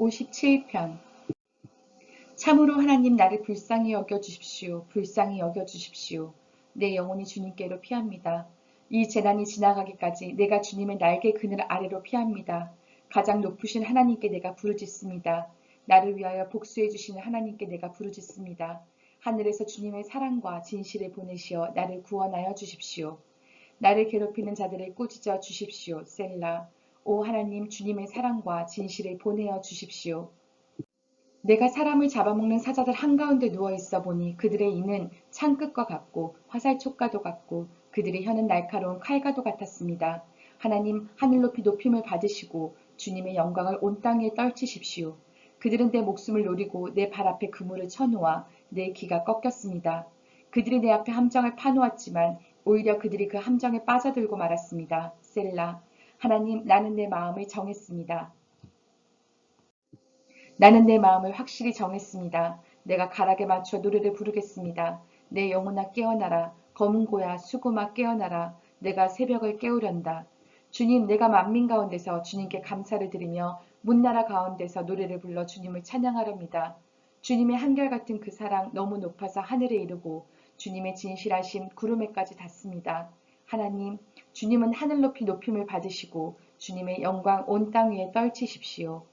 57편 참으로 하나님 나를 불쌍히 여겨 주십시오. 불쌍히 여겨 주십시오. 내 영혼이 주님께로 피합니다. 이 재난이 지나가기까지 내가 주님의 날개 그늘 아래로 피합니다. 가장 높으신 하나님께 내가 부르짖습니다. 나를 위하여 복수해 주시는 하나님께 내가 부르짖습니다. 하늘에서 주님의 사랑과 진실을 보내시어 나를 구원하여 주십시오. 나를 괴롭히는 자들을 꾸짖어 주십시오. 셀라. 오 하나님 주님의 사랑과 진실을 보내어 주십시오. 내가 사람을 잡아먹는 사자들 한가운데 누워 있어 보니 그들의 이는 창끝과 같고 화살촉과도 같고 그들의 혀는 날카로운 칼과도 같았습니다. 하나님 하늘 높이 높임을 받으시고 주님의 영광을 온 땅에 떨치십시오. 그들은 내 목숨을 노리고 내 발 앞에 그물을 쳐놓아 내 귀가 꺾였습니다. 그들이 내 앞에 함정을 파놓았지만 오히려 그들이 그 함정에 빠져들고 말았습니다. 셀라. 하나님 나는 내 마음을 정했습니다. 나는 내 마음을 확실히 정했습니다. 내가 가락에 맞춰 노래를 부르겠습니다. 내 영혼아 깨어나라. 검은 고야 수고마 깨어나라. 내가 새벽을 깨우련다. 주님 내가 만민 가운데서 주님께 감사를 드리며 문나라 가운데서 노래를 불러 주님을 찬양하렵니다. 주님의 한결같은 그 사랑 너무 높아서 하늘에 이르고 주님의 진실하심 구름에까지 닿습니다. 하나님 주님은 하늘 높이 높임을 받으시고 주님의 영광 온 땅 위에 떨치십시오.